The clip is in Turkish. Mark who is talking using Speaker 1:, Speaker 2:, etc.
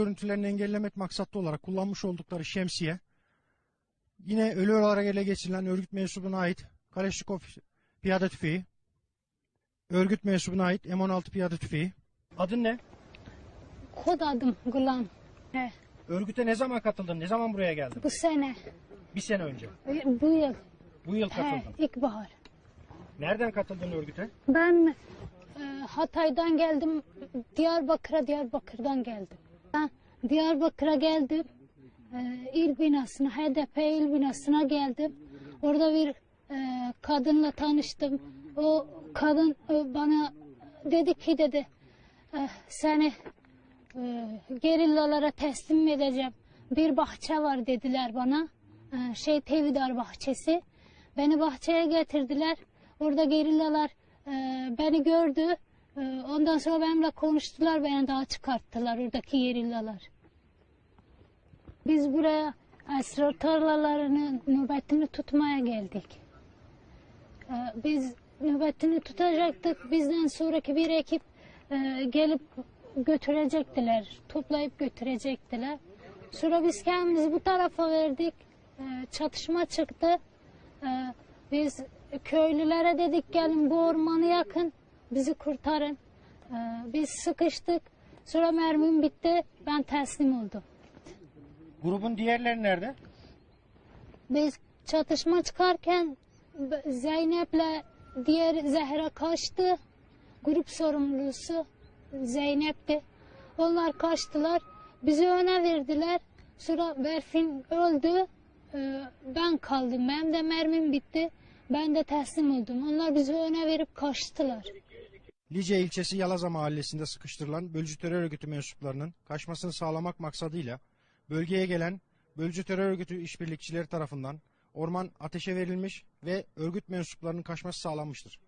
Speaker 1: görüntülerini engellemek maksatlı olarak kullanmış oldukları şemsiye yine ölü olarak ele geçirilen örgüt mensubuna ait Kaleşnikov piyade tüfeği, örgüt mensubuna ait M16 piyade tüfeği. Adın ne?
Speaker 2: Kod adım Gulan. He,
Speaker 1: Örgüte ne zaman katıldın? Ne zaman buraya geldin?
Speaker 2: bu sene,
Speaker 1: Bir sene önce.
Speaker 2: bu yıl,
Speaker 1: Bu yıl
Speaker 2: he,
Speaker 1: katıldın.
Speaker 2: ilkbahar.
Speaker 1: Nereden katıldın örgüte?
Speaker 2: Ben e, Hatay'dan geldim, Diyarbakır'a, Diyarbakır'dan geldim. Ben Diyarbakır'a geldim, e, il binasına, HDP il binasına geldim. Orada bir e, kadınla tanıştım. O kadın e, bana dedi ki dedi, e, seni e, gerillalara teslim edeceğim. Bir bahçe var dediler bana. Şey Tevidar bahçesi. Beni bahçeye getirdiler. Orada gerillalar beni gördü. E, ondan sonra benimle konuştular. Beni daha çıkarttılar oradaki gerillalar. Biz buraya esrar tarlalarının nöbetini tutmaya geldik. E, biz nöbetini tutacaktık. Bizden sonraki bir ekip e, gelip götürecektiler. Toplayıp götürecektiler. Sonra biz kendimizi bu tarafa verdik. E, çatışma çıktı. Biz köylülere dedik gelin bu ormanı yakın. Bizi kurtarın. E, biz sıkıştık. Sonra mermim bitti. Ben teslim oldum.
Speaker 1: Grubun diğerleri nerede?
Speaker 2: Biz çatışma çıkarken Zeynep'le diğer Zehra kaçtı. Grup sorumlusu Zeynep'ti. Onlar kaçtılar. Bizi öne verdiler. Sonra Berfin öldü. Ee, Ben kaldım. Benim de mermim bitti. Ben de teslim oldum. Onlar bizi öne verip kaçtılar.
Speaker 1: Lice ilçesi Yalaza mahallesinde sıkıştırılan bölücü terör örgütü mensuplarının kaçmasını sağlamak maksadıyla bölgeye gelen bölücü terör örgütü işbirlikçileri tarafından orman ateşe verilmiş ve örgüt mensuplarının kaçması sağlanmıştır.